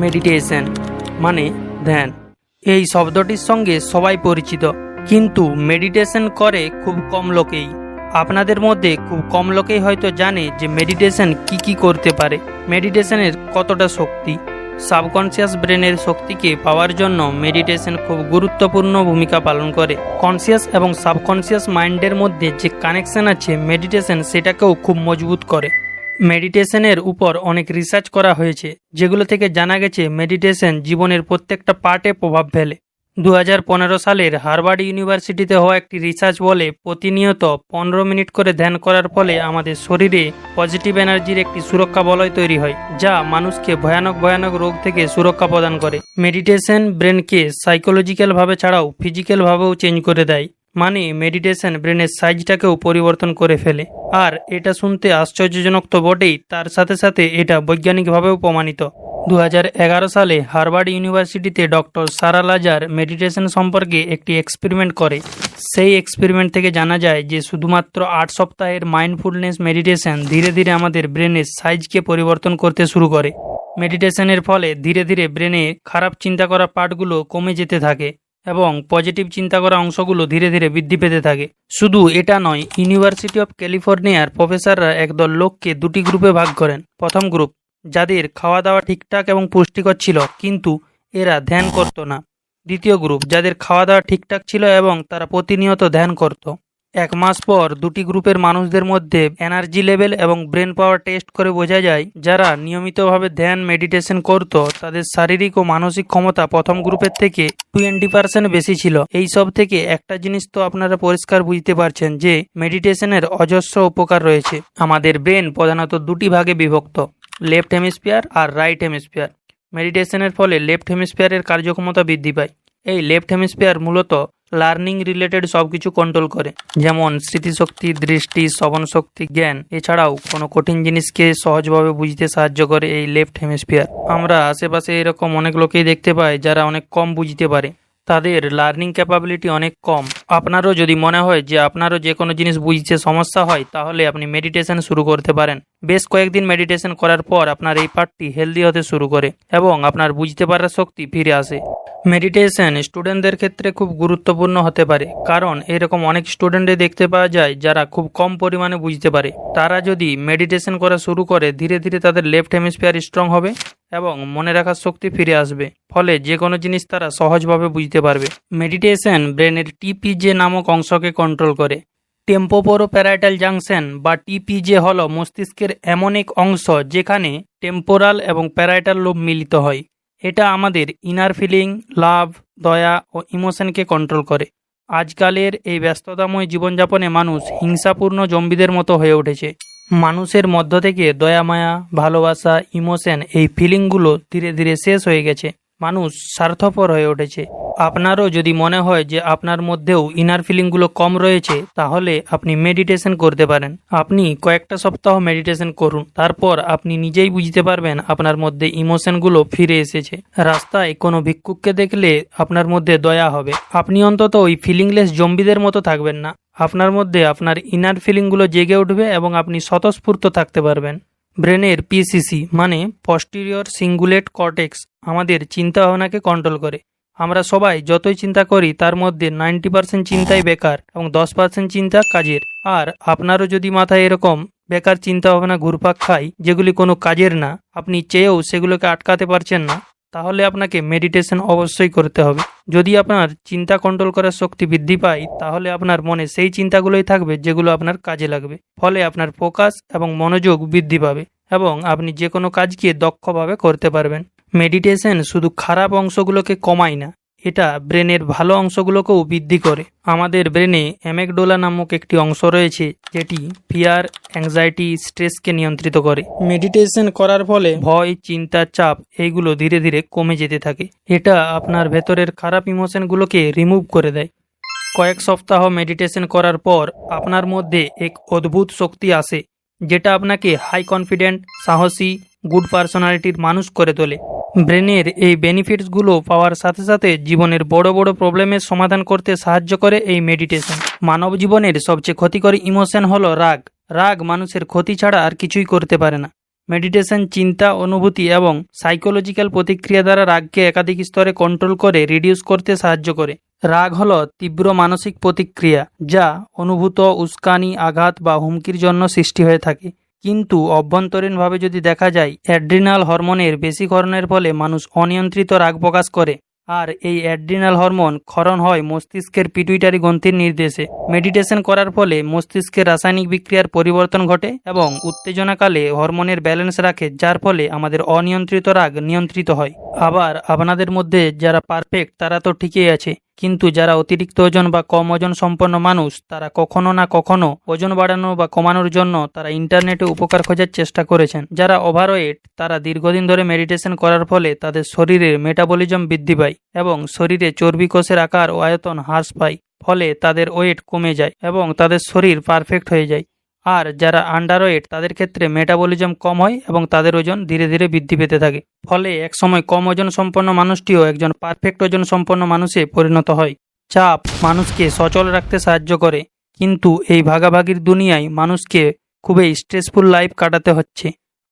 Meditation মানে ধ্যান। এই শব্দটির সঙ্গে সবাই পরিচিত, কিন্তু মেডিটেশন করে খুব কম লোকেই। আপনাদের মধ্যে খুব কম লোকেই হয়তো জানে যে মেডিটেশন কি কি করতে পারে। মেডিটেশনের কতটা শক্তি? সাবকনসিয়াস ব্রেনের শক্তিকে পাওয়ার জন্য মেডিটেশন খুব গুরুত্বপূর্ণ ভূমিকা পালন করে। কনসিয়াস এবং সাবকনসিয়াস মাইন্ডের মধ্যে যে কানেকশন আছে মেডিটেশন সেটাকেও খুব মজবুত করে। মেডিটেশনের উপর অনেক রিসার্চ করা হয়েছে, যেগুলো থেকে জানা গেছে মেডিটেশন জীবনের প্রত্যেকটা পার্টে প্রভাব ফেলে। দু হাজার পনেরো সালের হার্ভার্ড ইউনিভার্সিটিতে হওয়া একটি রিসার্চ বলে প্রতিনিয়ত পনেরো মিনিট করে ধ্যান করার ফলে আমাদের শরীরে পজিটিভ এনার্জির একটি সুরক্ষা বলয় তৈরি হয়, যা মানুষকে ভয়ানক ভয়ানক রোগ থেকে সুরক্ষা প্রদান করে। মেডিটেশন ব্রেনকে সাইকোলজিক্যালভাবে ছাড়াও ফিজিক্যালভাবেও চেঞ্জ করে দেয়। মানে মেডিটেশন ব্রেনের সাইজটাকেও পরিবর্তন করে ফেলে। আর এটা শুনতে আশ্চর্যজনক তো বটেই, তার সাথে সাথে এটা বৈজ্ঞানিকভাবেও প্রমাণিত। দু হাজার এগারো সালে হার্ভার্ড ইউনিভার্সিটিতে ডক্টর সারা লাজার মেডিটেশন সম্পর্কে একটি এক্সপেরিমেন্ট করে। সেই এক্সপেরিমেন্ট থেকে জানা যায় যে শুধুমাত্র আট সপ্তাহের মাইন্ডফুলনেস মেডিটেশন ধীরে ধীরে আমাদের ব্রেনের সাইজকে পরিবর্তন করতে শুরু করে। মেডিটেশনের ফলে ধীরে ধীরে ব্রেনে খারাপ চিন্তা করা পার্টগুলো কমে যেতে থাকে। এবং পজিটিভ চিন্তা করা অংশগুলো ধীরে ধীরে বৃদ্ধি পেতে থাকে। শুধু এটা নয় ইউনিভার্সিটি অব ক্যালিফোর্নিয়ার প্রফেসররা একদল লোককে দুটি গ্রুপে ভাগ করেন। প্রথম গ্রুপ, যাদের খাওয়া দাওয়া ঠিকঠাক এবং পুষ্টিকর ছিল, কিন্তু এরা ধ্যান করত না। দ্বিতীয় গ্রুপ, যাদের খাওয়া দাওয়া ঠিকঠাক ছিল এবং তারা প্রতিনিয়ত ধ্যান করত। এক মাস পর দুটি গ্রুপের মানুষদের মধ্যে এনার্জি লেভেল এবং ব্রেন পাওয়ার টেস্ট করে বোঝা যায়, যারা নিয়মিতভাবে ধ্যান, মেডিটেশন করত, তাদের শারীরিক ও মানসিক ক্ষমতা প্রথম গ্রুপের থেকে টোয়েন্টি পার্সেন্ট বেশি ছিল। এই সব থেকে একটা জিনিস তো আপনারা পরিষ্কার বুঝতে পারছেন যে, মেডিটেশনের অজস্র উপকার রয়েছে। আমাদের ব্রেন প্রধানত দুটি ভাগে বিভক্ত, লেফট হেমিস্ফিয়ার আর রাইট হেমিস্ফিয়ার। মেডিটেশনের ফলে লেফট হেমিস্ফিয়ারের কার্যক্ষমতা বৃদ্ধি পায়। এই লেফট হেমিস্ফিয়ার মূলত লার্নিং রিলেটেড সব কিছু কন্ট্রোল করে। যেমন স্মৃতিশক্তি, দৃষ্টি শ্রবণ শক্তি জ্ঞান। এছাড়াও কোনো কঠিন জিনিসকে সহজভাবে বুঝতে সাহায্য করে এই লেফট হেমিস্ফিয়ার আমরা আশেপাশে এরকম অনেক লোকেই দেখতে পাই যারা অনেক কম বুঝতে পারে। তাদের লার্নিং ক্যাপাবিলিটি অনেক কম। আপনারও যদি মনে হয় যে আপনারও যে কোনো জিনিস বুঝতে সমস্যা হয়, তাহলে আপনি মেডিটেশন শুরু করতে পারেন। বেশ কয়েকদিন মেডিটেশন করার পর আপনার এই পার্টটি হেলদি হতে শুরু করে এবং আপনার বুঝতে পারার শক্তি ফিরে আসে। মেডিটেশন স্টুডেন্টদের ক্ষেত্রে খুব গুরুত্বপূর্ণ হতে পারে, কারণ এরকম অনেক স্টুডেন্টে দেখতে পাওয়া যায় যারা খুব কম পরিমাণে বুঝতে পারে। তারা যদি মেডিটেশন করা শুরু করে, ধীরে ধীরে তাদের লেফট হেমিস্ফিয়ার স্ট্রং হবে এবং মনে রাখার শক্তি ফিরে আসবে, ফলে যে কোনো জিনিস তারা সহজভাবে বুঝতে পারবে। মেডিটেশন ব্রেনের টিপিজে নামক অংশকে কন্ট্রোল করে। টেম্পোপোরো প্যারাইটাল জাংশন বা টিপিজে হল মস্তিষ্কের এমন এক অংশ যেখানে টেম্পোরাল এবং প্যারাইটাল লোভ মিলিত হয়। এটা আমাদের ইনার ফিলিং লাভ দয়া ও ইমোশনকে কন্ট্রোল করে। আজকালের এই ব্যস্ততাময় জীবনযাপনে মানুষ হিংসাপূর্ণ জম্বিদের মতো হয়ে উঠেছে। মানুষের মধ্য থেকে দয়া, মায়া, ভালোবাসা ইমোশন এই ফিলিংগুলো ধীরে ধীরে শেষ হয়ে গেছে। মানুষ স্বার্থপর হয়ে উঠেছে। আপনারও যদি মনে হয় যে আপনার মধ্যেও ইনার ফিলিংগুলো কম রয়েছে, তাহলে আপনি মেডিটেশন করতে পারেন। আপনি কয়েকটা সপ্তাহ মেডিটেশন করুন, তারপর আপনি নিজেই বুঝতে পারবেন আপনার মধ্যে ইমোশনগুলো ফিরে এসেছে। রাস্তায় কোনো ভিক্ষুককে দেখলে আপনার মধ্যে দয়া হবে। আপনি অন্তত ওই ফিলিংলেস জম্বিদের মতো থাকবেন না। আপনার মধ্যে আপনার ইনার ফিলিংগুলো জেগে উঠবে এবং আপনি স্বতঃস্ফূর্ত থাকতে পারবেন। ব্রেনের পিসিসি মানে পস্টিরিয়র সিঙ্গুলেট কর্টেক্স আমাদের চিন্তাভাবনাকে কন্ট্রোল করে। আমরা সবাই যতই চিন্তা করি, তার মধ্যে নাইনটি পার্সেন্ট চিন্তাই বেকার এবং দশ পার্সেন্ট চিন্তা কাজের। আর আপনারও যদি মাথায় এরকম বেকার চিন্তা ভাবনা ঘুরপাক খায়, যেগুলি কোনো কাজের না, আপনি চেয়েও সেগুলোকে আটকাতে পারছেন না, তাহলে আপনাকে মেডিটেশন অবশ্যই করতে হবে। যদি আপনার চিন্তা কন্ট্রোল করার শক্তি বৃদ্ধি পায়, তাহলে আপনার মনে সেই চিন্তাগুলোই থাকবে, যেগুলো আপনার কাজে লাগবে। ফলে আপনার ফোকাস এবং মনোযোগ বৃদ্ধি পাবে এবং আপনি যে কোনো কাজকে দক্ষভাবে করতে পারবেন। মেডিটেশন শুধু খারাপ অংশগুলোকে কমায় না, এটা ব্রেনের ভালো অংশগুলোকেও বৃদ্ধি করে। আমাদের ব্রেনে অ্যামেকডোলা নামক একটি অংশ রয়েছে, যেটি ফিয়ার, অ্যাংজাইটি, স্ট্রেসকে নিয়ন্ত্রিত করে। মেডিটেশন করার ফলে ভয়, চিন্তা, চাপ, এইগুলো ধীরে ধীরে কমে যেতে থাকে। এটা আপনার ভেতরের খারাপ ইমোশনগুলোকে রিমুভ করে দেয়। কয়েক সপ্তাহ মেডিটেশন করার পর আপনার মধ্যে এক অদ্ভুত শক্তি আসে, যেটা আপনাকে হাই কনফিডেন্ট সাহসী গুড পার্সোনালিটির মানুষ করে তোলে। ব্রেনের এই বেনিফিটসগুলো পাওয়ার সাথে সাথে জীবনের বড় বড় প্রবলেমের সমাধান করতে সাহায্য করে এই মেডিটেশন মানব জীবনের সবচেয়ে ক্ষতিকর ইমোশন হলো রাগ। রাগ মানুষের ক্ষতি ছাড়া আর কিছুই করতে পারে না। মেডিটেশন চিন্তা, অনুভূতি এবং সাইকোলজিক্যাল প্রতিক্রিয়া দ্বারা রাগকে একাধিক স্তরে কন্ট্রোল করে রিডিউস করতে সাহায্য করে। রাগ হল তীব্র মানসিক প্রতিক্রিয়া, যা অনুভূত উস্কানি, আঘাত বা হুমকির জন্য সৃষ্টি হয়ে থাকে। কিন্তু অভ্যন্তরীণভাবে যদি দেখা যায়, অ্যাড্রিনাল হরমোনের বেশিকরণের ফলে মানুষ অনিয়ন্ত্রিত রাগ প্রকাশ করে। আর এই অ্যাড্রিনাল হরমোন ক্ষরণ হয় মস্তিষ্কের পিটুইটারি গ্রন্থির নির্দেশে। মেডিটেশন করার ফলে মস্তিষ্কের রাসায়নিক বিক্রিয়ার পরিবর্তন ঘটে এবং উত্তেজনাকালে হরমোনের ব্যালেন্স রাখে, যার ফলে আমাদের অনিয়ন্ত্রিত রাগ নিয়ন্ত্রিত হয়। আবার আপনাদের মধ্যে যারা পারফেক্ট তারা তো ঠিকই আছে। কিন্তু যারা অতিরিক্ত ওজন বা কম ওজন সম্পন্ন মানুষ, তারা কখনো না কখনো ওজন বাড়ানো বা কমানোর জন্য তারা ইন্টারনেটে উপকার খোঁজার চেষ্টা করেছেন। যারা ওভারওয়েট তারা দীর্ঘদিন ধরে মেডিটেশন করার ফলে তাদের শরীরের মেটাবলিজম বৃদ্ধি পায় এবং শরীরে চর্বি কোষের আকার ও আয়তন হ্রাস পায়, ফলে তাদের ওয়েট কমে যায় এবং তাদের শরীর পারফেক্ট হয়ে যায়। আর যারা আন্ডারওয়েট, তাদের ক্ষেত্রে মেটাবলিজম কম হয় এবং তাদের ওজন ধীরে ধীরে বৃদ্ধি পেতে থাকে। ফলে একসময় কম ওজন সম্পন্ন মানুষটিও একজন পারফেক্ট ওজন সম্পন্ন মানুষে পরিণত হয়। চাপ মানুষকে সচল রাখতে সাহায্য করে। কিন্তু এই ভাগাভাগির দুনিয়ায় মানুষকে খুবই স্ট্রেসফুল লাইফ কাটাতে হচ্ছে।